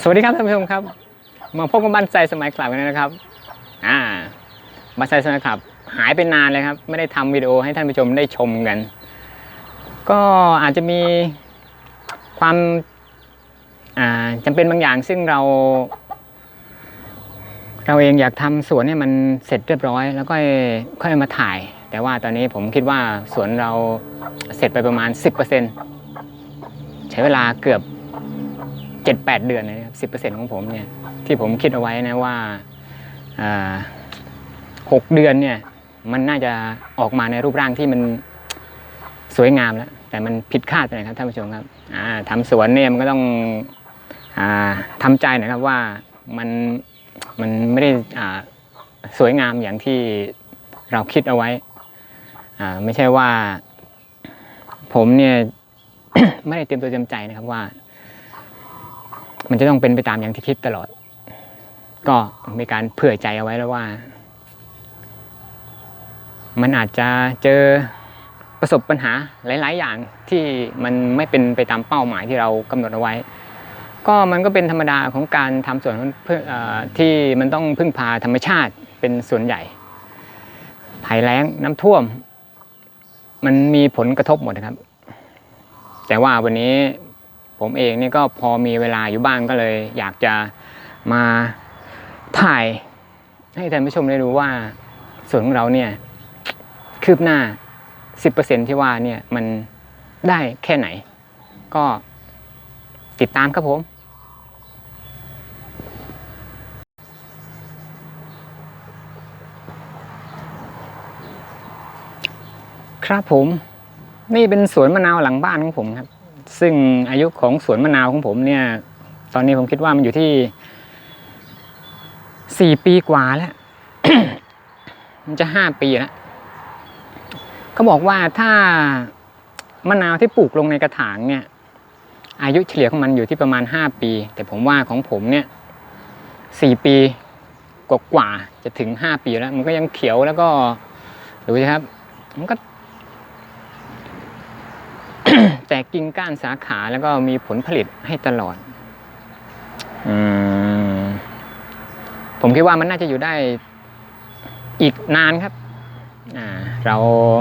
สวัสดีครับท่านผู้ชมครับ มาพบกับบันไซสมัยคลับกันนะครับ อ่าบันไซสมัยคลับ หายไปนานเลยครับ ไม่ได้ทำวิดีโอให้ท่านผู้ชมได้ชมกัน ก็อาจจะมีความอ่าจำเป็นบางอย่างซึ่งเรา เราเองอยากทำสวนเนี่ยมันเสร็จเรียบร้อย แล้วก็ค่อยมาถ่าย แต่ว่าตอนนี้ผมคิดว่าสวนเราเสร็จไปประมาณ 10%ใช้เวลาเกือบ เจ็ดแปดเดือนเลยสิบเปอร์เซ็นของผมเนี่ยที่ผมคิดเอาไว้นะว่าหกเดือนเนี่ยมันน่าจะออกมาในรูปร่างที่มันสวยงามแล้ว แต่มันผิดคาดไปนะครับท่านผู้ชมครับอ่าทำสวนเนี่ยมันก็ต้องอาทำใจนะครับว่ามันมันไม่ได้สวยงามอย่างที่เราคิดเอาไว้ไม่ใช่ว่าผมเนี่ยไม่ได้เตรียมตัวเตรียมใจนะครับว่า มันจะต้องเป็นไปตามอย่างที่คิดตลอด ก็มีการเผื่อใจเอาไว้แล้วว่า มันอาจจะเจอประสบปัญหาหลาย ๆ อย่างที่มันไม่เป็นไปตามเป้าหมายที่เรากำหนดเอาไว้ ก็มันก็เป็นธรรมดาของการทำสวนที่มันต้องพึ่งพาธรรมชาติเป็นส่วนใหญ่ภัยแล้งน้ำท่วม มันมีผลกระทบหมดนะครับ แต่ว่าวันนี้ ผมเองนี่ก็พอมีเวลาอยู่บ้างก็เลย อยากจะมาถ่ายให้ท่านผู้ชมได้รู้ว่าสวนของเราเนี่ยคืบหน้า 10%ที่ว่าเนี่ยมันได้แค่ไหน ก็ติดตามครับผมครับผม นี่เป็นสวนมะนาวหลังบ้านของผมครับ ซึ่งอายุของสวนมะนาวของผมเนี่ย ตอนนี้ผมคิดว่ามันอยู่ที่สี่ปีกว่าแล้ว มันจะห้าปีแล้วเขาบอกว่าถ้ามะนาวที่ปลูกลงในกระถางเนี่ย อายุเฉลี่ยของมันอยู่ที่ประมาณห้าปี แต่ผมว่าของผมเนี่ยสี่ปีกว่าจะถึงห้าปีแล้ว มันก็ยังเขียวแล้วก็ดูสิครับ มันก็ แต กกิ่งก้านสาขาแล้วก็มีผลผลิตให้ตลอดอืมผมคิดว่ามันน่าจะอยู่ได้อีกนานครับอ่าเรา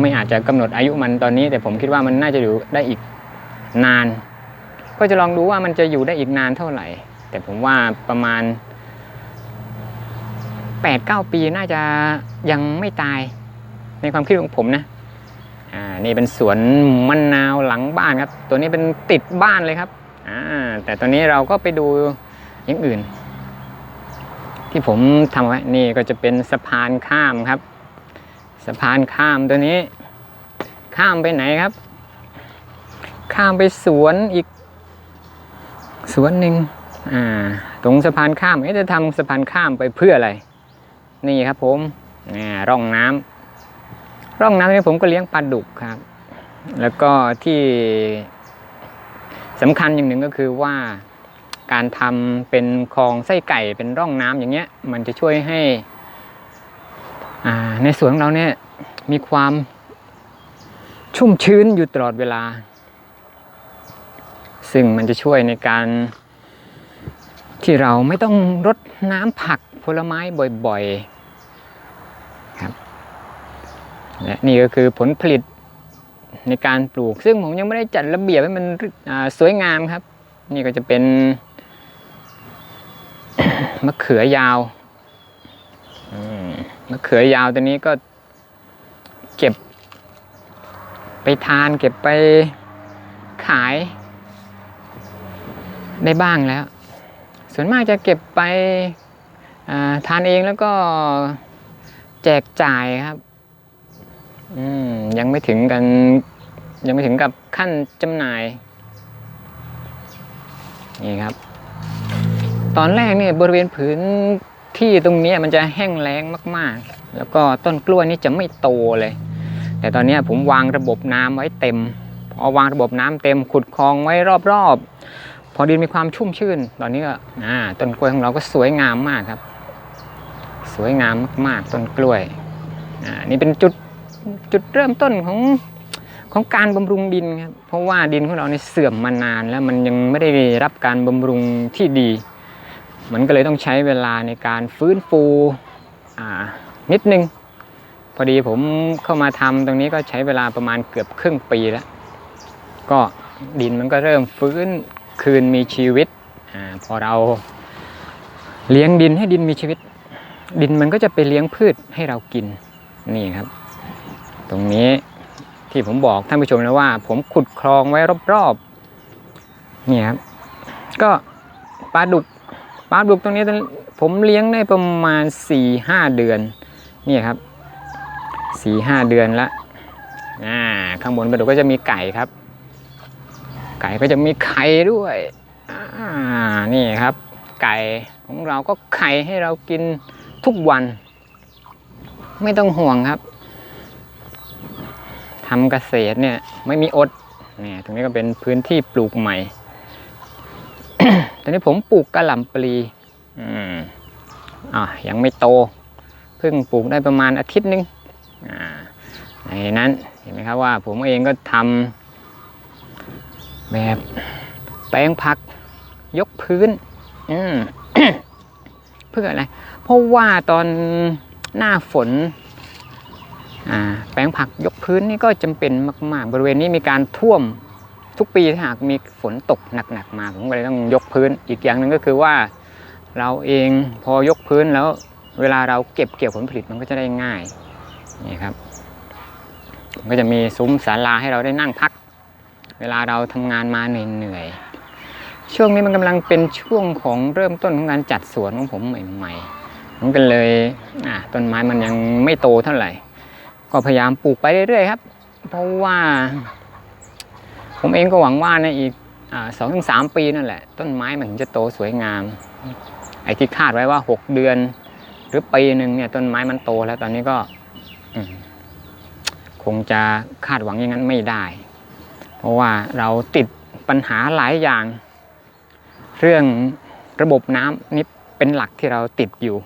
ไม่อาจจะกำหนดอายุมันตอนนี้ แต่ผมคิดว่ามันน่าจะอยู่ได้อีกนาน ก็จะลองดูว่ามันจะอยู่ได้อีกนานเท่าไหร่ แต่ผมว่าประมาณแปดเก้าปีน่าจะยังไม่ตาย ในความคิดของผมนะ อ่านี่เป็นสวนมะนาวหลังบ้านครับ ตัวนี้เป็นติดบ้านเลยครับอ่าแต่ตอนนี้เราก็ไปดูอย่างอื่น ที่ผมทำไว้นี่ก็จะเป็นสะพานข้ามครับ สะพานข้ามตัวนี้ ข้ามไปไหนครับ ข้ามไปสวนอีก สวนหนึ่งอ่าตรงสะพานข้ามจะทำสะพานข้ามไปเพื่ออะไร นี่ครับผมร่องน้ำ ร่องน้ำนี้ผมก็เลี้ยงปลาดุกครับ แล้วก็ที่สำคัญอย่างหนึ่งก็คือว่าการทำเป็นคลองไส้ไก่เป็นร่องน้ำอย่างเงี้ย มันจะช่วยให้อ่าในสวนของเราเนี่ยมีความชุ่มชื้นอยู่ตลอดเวลา ซึ่งมันจะช่วยในการที่เราไม่ต้องรดน้ำผักผลไม้บ่อยๆ และนี่ก็คือผลผลิตในการปลูก ซึ่งผมยังไม่ได้จัดระเบียบให้มันสวยงามครับ นี่ก็จะเป็นมะเขือยาวมะเขือยาวตัวนี้ก็เก็บ ไปทานเก็บไปขายได้บ้างแล้ว ส่วนมากจะเก็บไปทานเองแล้วก็แจกจ่ายครับ อืมยังไม่ถึงกัน ยังไม่ถึงกับขั้นจำหน่าย นี่ครับ ตอนแรกเนี่ยบริเวณผืนที่ตรงนี้มันจะแห้งแล้งมาก ๆ แล้วก็ต้นกล้วยนี่จะไม่โตเลย แต่ตอนนี้ผมวางระบบน้ำไว้เต็ม พอวางระบบน้ำเต็มขุดคลองไว้รอบๆ พอดินมีความชุ่มชื่น ตอนนี้ก็ต้นกล้วยของเราก็สวยงามมากครับ สวยงามมาก ๆ ต้นกล้วย อ่า นี่เป็นจุด จุดเริ่มต้นของของการบำรุงดินครับเพราะว่าดินของเราเนี่ยเสื่อมมานานแล้วมันยังไม่ได้รับการบำรุงที่ดี มันก็เลยต้องใช้เวลาในการฟื้นฟูอ่านิดนึง พอดีผมเข้ามาทำตรงนี้ก็ใช้เวลาประมาณเกือบครึ่งปีแล้ว ก็ดินมันก็เริ่มฟื้นคืนมีชีวิตอาพอเราเลี้ยงดินให้ดินมีชีวิต ดินมันก็จะไปเลี้ยงพืชให้เรากินนี่ครับ ตรงนี้ที่ผมบอกท่านผู้ชมแล้วว่า ผมขุดคลองไว้รอบๆนี่ครับก็ปลาดุกปลาดุกตรงนี้ผมเลี้ยงได้ประมาณ4ี่ห้าเดือนนี่ครับสี่ห้าเดือนละอ่าข้างบนปลาดุกก็จะมีไก่ครับ ไก่ก็จะมีไข่ด้วยอ่านี่ครับ ไก่ของเราก็ไข่ให้เรากินทุกวัน ไม่ต้องห่วงครับ ทำเกษตรเนี่ยไม่มีอดเนี่ยตรงนี้ก็เป็นพื้นที่ปลูกใหม่ ตอนนี้ผมปลูกกระหล่ำปลีอืมอะยังไม่โต เพิ่งปลูกได้ประมาณอาทิตย์หนึงอ่าในนั้นเห็นไหมครับว่าผมเองก็ทำแบบแปลงผักยกพื้นอืมเพื่ออะไร เพราะว่าตอนหน้าฝน แปลงผักยกพื้นนี่ก็จำเป็นมาก ๆ บริเวณนี้มีการท่วมทุกปีถ้าหากมีฝนตกหนัก ๆ มาผมก็เลยต้องยกพื้น อีกอย่างหนึ่งก็คือว่าเราเองพอยกพื้นแล้วเวลาเราเก็บเกี่ยวผลผลิตมันก็จะได้ง่ายนี่ครับมันก็จะมีซุ้มศาลาให้เราได้นั่งพัก เวลาเราทำงานมาเหนื่อยๆช่วงนี้มันกำลังเป็นช่วงของเริ่มต้นของการจัดสวนของผมใหม่ๆมันก็เลยต้นไม้มันยังไม่โตเท่าไหร่ ก็พยายามปลูกไปเรื่อยๆครับ เพราะว่า ผมเองก็หวังว่าในอีกสองถึงสามปีนั่นแหละ ต้นไม้มันถึงจะโตสวยงาม ไอ้ที่คาดไว้ว่า6เดือน หรือปีหนึ่งเนี่ย ต้นไม้มันโตแล้วตอนนี้ก็คงจะคาดหวังอย่างนั้นไม่ได้ เพราะว่าเราติดปัญหาหลายอย่าง เรื่องระบบน้ำนี่เป็นหลักที่เราติดอยู่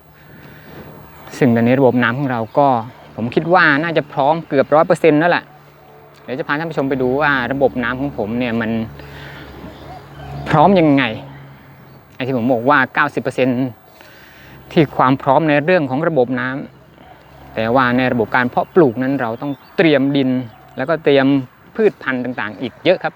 ซึ่งตอนนี้ระบบน้ำของเราก็ ผมคิดว่าน่าจะพร้อมเกือบร้อยเปอร์เซ็นต์แล้วแหละเดี๋ยวจะพาท่านผู้ชมไปดูว่าระบบน้ำของผมเนี่ยมันพร้อมยังไงไอ้ที่ผมบอกว่า 90%ที่ความพร้อมในเรื่องของระบบน้ำแต่ว่าในระบบการเพาะปลูกนั้นเราต้องเตรียมดิน แล้วก็เตรียมพืชพันธุ์ต่าง ๆ อีกเยอะครับ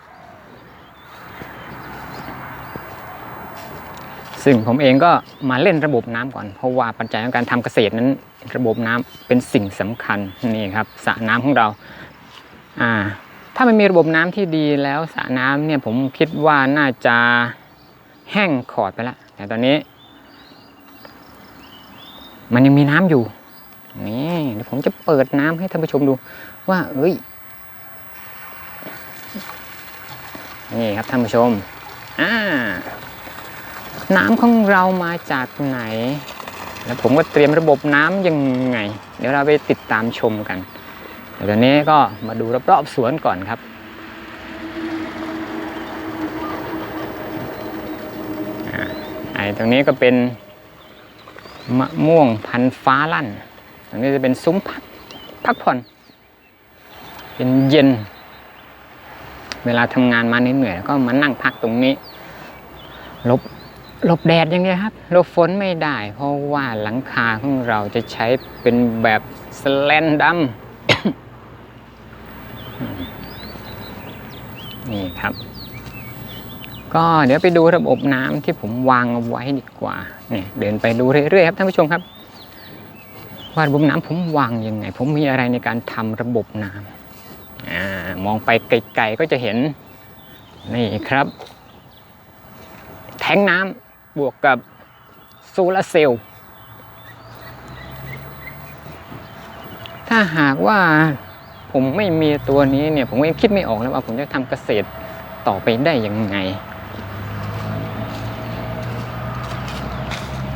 ซึ่งผมเองก็มาเล่นระบบน้ำก่อน เพราะว่าปัจจัยของการทำเกษตรนั้น ระบบน้ำเป็นสิ่งสำคัญนี่ครับสระน้ำของเราอ่าถ้ามันมีระบบน้ำที่ดีแล้วสระน้ำเนี่ยผมคิดว่าน่าจะแห้งขอดไปแล้วแต่ตอนนี้ มันยังมีน้ำอยู่นี่เดี๋ยวผมจะเปิดน้ำให้ท่านผู้ชมดู ว่าเอ้ยนี่ครับท่านผู้ชมอ่า น้ำของเรามาจากไหน แล้วผมก็เตรียมระบบน้ำยังไง เดี๋ยวเราไปติดตามชมกันเดี๋ยวตอนนี้ก็มาดูรอบๆสวนก่อนครับไอ้ตรงนี้ก็เป็นมะม่วงพันฟ้าลั่น ตรงนี้จะเป็นซุ้มพักพักผ่อน เป็นเย็น เวลาทำงานมาเหนื่อยๆก็มานั่งพักตรงนี้ ลบ หลบแดดอย่างเดียวครับหลบฝนไม่ได้ เพราะว่าหลังคาของเราจะใช้เป็นแบบสแลนดัมนี่ครับ ก็เดี๋ยวไปดูระบบน้ำที่ผมวางเอาไว้ดีกว่าเนี่ยเดินไปดูเรื่อยๆครับท่านผู้ชมครับ ว่าระบบน้ำผมวางยังไง ผมมีอะไรในการทำระบบน้ำอมองไปไกลๆก็จะเห็นนี่ครับแทงน้ำ บวกกับโซลาร์เซลล์ถ้าหากว่าผมไม่มีตัวนี้เนี่ย ผมก็ยังคิดไม่ออกเลยว่าผมจะทำเกษตรต่อไปได้ยังไง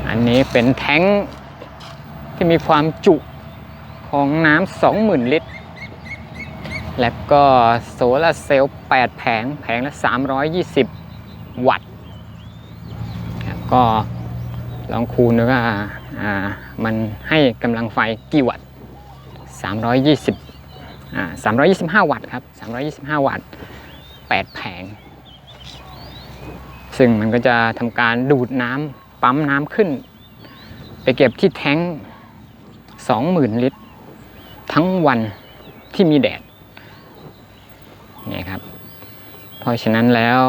อันนี้เป็นแท้งที่มีความจุของน้ำ20,000 ลิตร และก็โซลาร์เซลล์8แผง แผงละ 320 วัตต์ ก็ลองคูณดูว่าอ่ามันให้กำลังไฟกี่วัตต์ 320อ่า325 วัตต์ครับ 325 วัตต์ 8 แผง ซึ่งมันก็จะทำการดูดน้ำปั๊มน้ำขึ้น ไปเก็บที่แท้งสองหมื่นลิตร ทั้งวันที่มีแดดนี่ครับ เพราะฉะนั้นแล้ว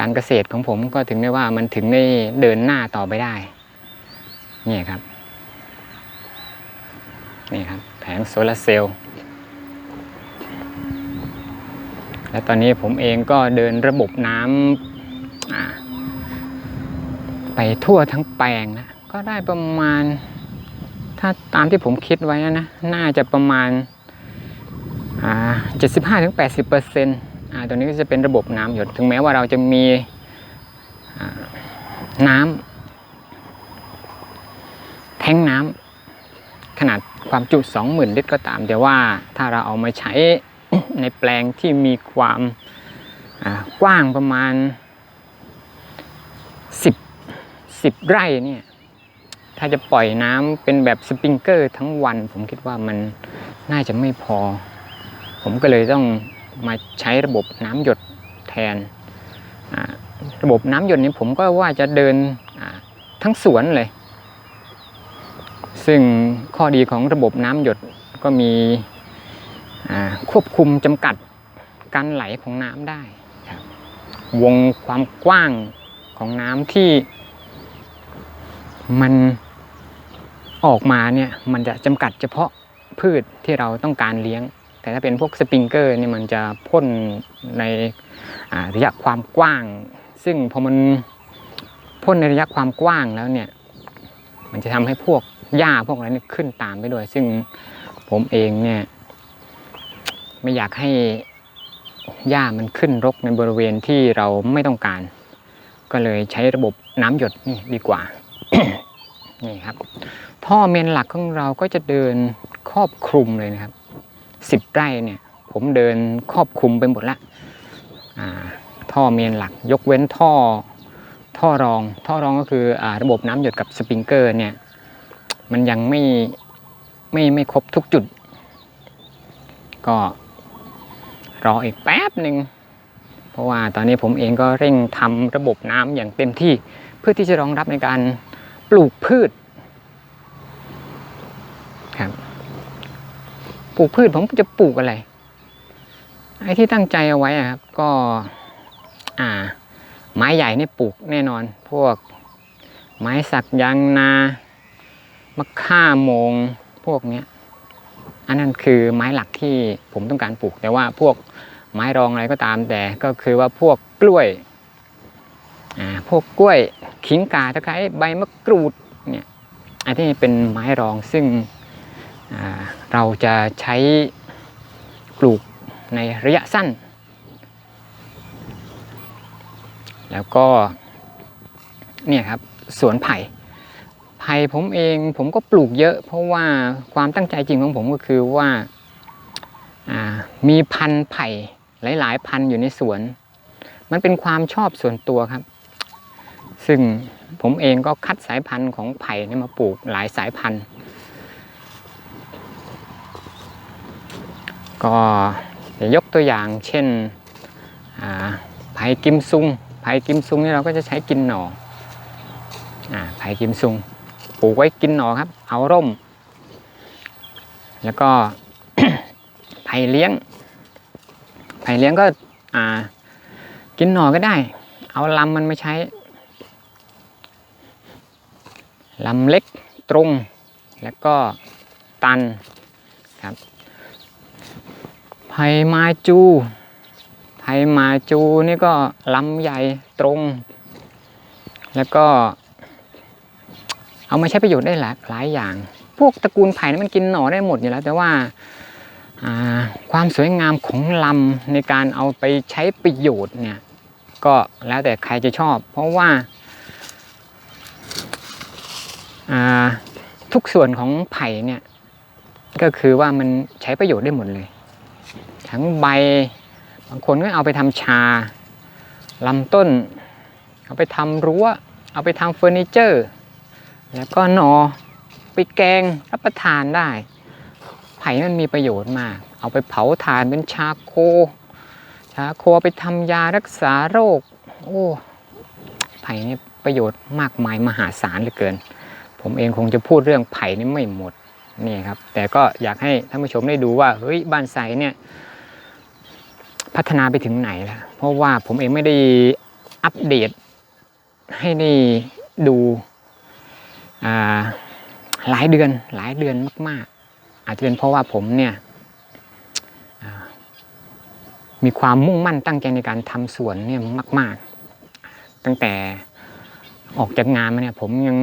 การเกษตรของผมก็ถึงได้ว่ามันถึงได้เดินหน้าต่อไปได้เนี่ยครับนี่ครับ แผงโซลาร์เซลล์และตอนนี้ผมเองก็เดินระบบน้ำไปทั่วทั้งแปลงนะก็ได้ประมาณ ถ้าตามที่ผมคิดไว้นะ น่าจะประมาณอ่า75-80%เปอร์เซ็นต์ ตัวนี้ก็จะเป็นระบบน้ำหยด ถึงแม้ว่าเราจะมีน้ำแท้งน้ำขนาดความจุ 20,000 ลิตรก็ตาม แต่ว่าถ้าเราเอามาใช้ในแปลงที่มีความกว้างประมาณ 10 10 ไร่เนี่ยถ้าจะปล่อยน้ำเป็นแบบสปริงเกอร์ทั้งวัน ผมคิดว่ามันน่าจะไม่พอ ผมก็เลยต้อง มาใช้ระบบน้ำหยดแทน ระบบน้ำหยดนี้ผมก็ว่าจะเดินทั้งสวนเลย ซึ่งข้อดีของระบบน้ำหยดก็มีควบคุมจำกัดการไหลของน้ำได้วงความกว้างของน้ำที่มันออกมาเนี่ยมันจะจำกัดเฉพาะพืชที่เราต้องการเลี้ยง แต่ถ้าเป็นพวกสปริงเกอร์เนี่ยมันจะพ่นในระยะความกว้าง ซึ่งพอมันพ่นในระยะความกว้างแล้วเนี่ย มันจะทำให้พวกหญ้าพวกอะไรเนี่ยขึ้นตามไปด้วย ซึ่งผมเองเนี่ย ไม่อยากให้หญ้ามันขึ้นรกในบริเวณที่เราไม่ต้องการ ก็เลยใช้ระบบน้ำหยดนี่ดีกว่า นี่ครับ ท่อเมนหลักของเราก็จะเดินครอบคลุมเลยนะครับ สิบไร่เนี่ย ผมเดินครอบคลุมไปหมดละท่อเมนหลัก ยกเว้นท่อท่อรอง ท่อรองก็คืออระบบน้ำหยดกับสปริงเกอร์เนี่ย มันยังไม่ไม่ไม่ครบทุกจุด ก็รออีกแป๊บหนึ่งเพราะว่าตอนนี้ผมเองก็เร่งทำระบบน้ำอย่างเต็มที่ เพื่อที่จะรองรับในการปลูกพืชครับป ลูกพืชผมจะปลูกอะไร ไอ้ที่ตั้งใจเอาไว้อะครับ ก็ อ่า ไม้ใหญ่เนี่ยปลูกแน่นอน พวก ไม้สักยางนามะข่าโมงพวกเนี้ย อันนั้นคือไม้หลักที่ผมต้องการปลูก แต่ว่าพวกไม้รองอะไรก็ตามแต่ก็คือว่าพวกกล้วย อ่า พวกกล้วยขิงกาตะไคร้ใบมะกรูดเนี่ย อันนี้เป็นไม้รองซึ่ง เราจะใช้ปลูกในระยะสั้น แล้วก็เนี่ยครับสวนไผ่ไผ่ผมเองผมก็ปลูกเยอะ เพราะว่าความตั้งใจจริงของผมก็คือว่ามีพันธุ์ไผ่หลาย ๆ พันธุ์อยู่ในสวน มันเป็นความชอบส่วนตัวครับ ซึ่งผมเองก็คัดสายพันธุ์ของไผ่นี่มาปลูกหลายสายพันธุ์ ก็ยกตัวอย่างเช่นอ่าไผ่กิมซุงไผ่กิมซุงนี่เราก็จะใช้กินหน่ออ่าไผ่กิมซุงปลูกไว้กินหน่อครับ เอาร่ม แล้วก็ไผ่เลี้ยง ไผ่เลี้ยงก็กินหน่อก็ได้ เอาลำมันมาใช้ลำเล็กตรงแล้วก็ตันครับ ไผ่มาจู ไผ่มาจูนี่ก็ลำใหญ่ตรง แล้วก็ เอามาใช้ประโยชน์ได้หลากหลายอย่าง พวกตระกูลไผ่นี่มันกินหน่อได้หมดอยู่แล้ว แต่ว่าาความสวยงามของลำในการเอาไปใช้ประโยชน์เนี่ย ก็แล้วแต่ใครจะชอบ เพราะว่าอ่าทุกส่วนของไผ่เนี่ย ก็คือว่ามันใช้ประโยชน์ได้หมดเลย ทั้งใบ บางคนก็เอาไปทำชาลำต้น เอาไปทำรั้ว เอาไปทำเฟอร์นิเจอร์ แล้วก็หนอไปแกงรับประทานได้ ไผ่มันมีประโยชน์มาก เอาไปเผาถ่านเป็นชาโค ชาโคไปทำยารักษาโรค โอ้ ไผ่ผ่นี่ประโยชน์มากมายมหาศาลเหลือเกิน ผมเองคงจะพูดเรื่องไผ่นี่ไม่หมดนี่ครับแต่ก็อยากให้ท่านผู้ชมได้ดูว่าเฮ้ยบ้านไซเนี่ย พัฒนาไปถึงไหนแล้วเพราะว่าผมเองไม่ได้อัปเดต ให้ได้ดูหลายเดือนหลายเดือนมากๆ อาจจะเป็นเพราะว่าผมเนี่ยมีความมุ่งมั่นตั้งใจในการทำสวนเนี่ยมาก ๆ ตั้งแต่ออกจากงานมาเนี่ยผมยัง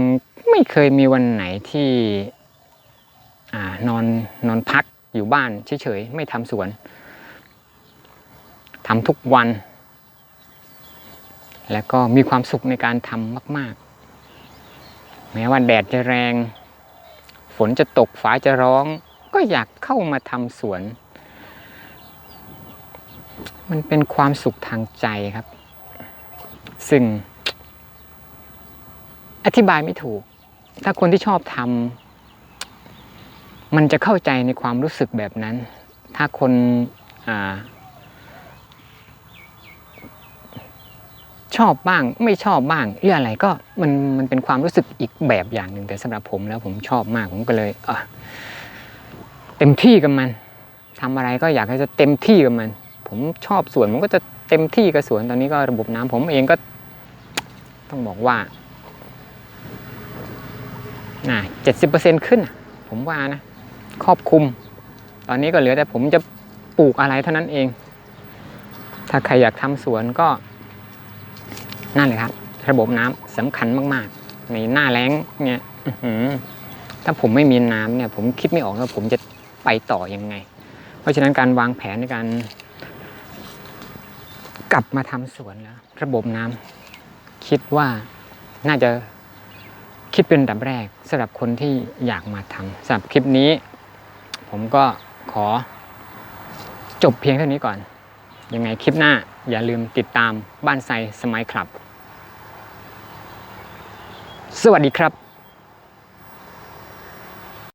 ไม่เคยมีวันไหนที่อนอนนอนพักอยู่บ้านเฉยๆ ไม่ทำสวน ทำทุกวัน แล้วก็มีความสุขในการทำมาก ๆ แม้ว่าแดดจะแรง ฝนจะตกฟ้าจะร้อง ก็อยากเข้ามาทำสวน มันเป็นความสุขทางใจครับ ซึ่ง อธิบายไม่ถูก ถ้าคนที่ชอบทำมันจะเข้าใจในความรู้สึกแบบนั้น ถ้าคนอ่า ชอบบ้างไม่ชอบบ้างเรื่องอะไรก็มันมันเป็นความรู้สึกอีกแบบอย่างหนึ่งแต่สำหรับผมแล้วผมชอบมากผมก็เลยเออเต็มที่กับมันทำอะไรก็อยากให้จะเต็มที่กับมัน ผมชอบสวนผมก็จะเต็มที่กับสวนตอนนี้ก็ระบบน้ำผมเองก็ ต้องบอกว่าน่ะเจ็ดสิบเปอร์เซ็นขึ้นผมว่านะครอบคลุม ตอนนี้ก็เหลือแต่ผมจะปลูกอะไรเท่านั้นเอง ถ้าใครอยากทำสวนก็ นั่นเลยครับ ระบบน้ำสำคัญมากๆ ในหน้าแล้งเนี่ยถ้าผมไม่มีน้ำเนี่ย ผมคิดไม่ออกว่าผมจะไปต่อยังไง เพราะฉะนั้นการวางแผนในการ กลับมาทำสวนแล้วระบบน้ำคิดว่าน่าจะคิดเป็นอันดับแรกสำหรับคนที่อยากมาทำสำหรับคลิปนี้ ผมก็ขอจบเพียงเท่านี้ก่อน ยังไงคลิปหน้าอย่าลืมติดตามบ้านไซสมัยคลับ สวัสดีครับ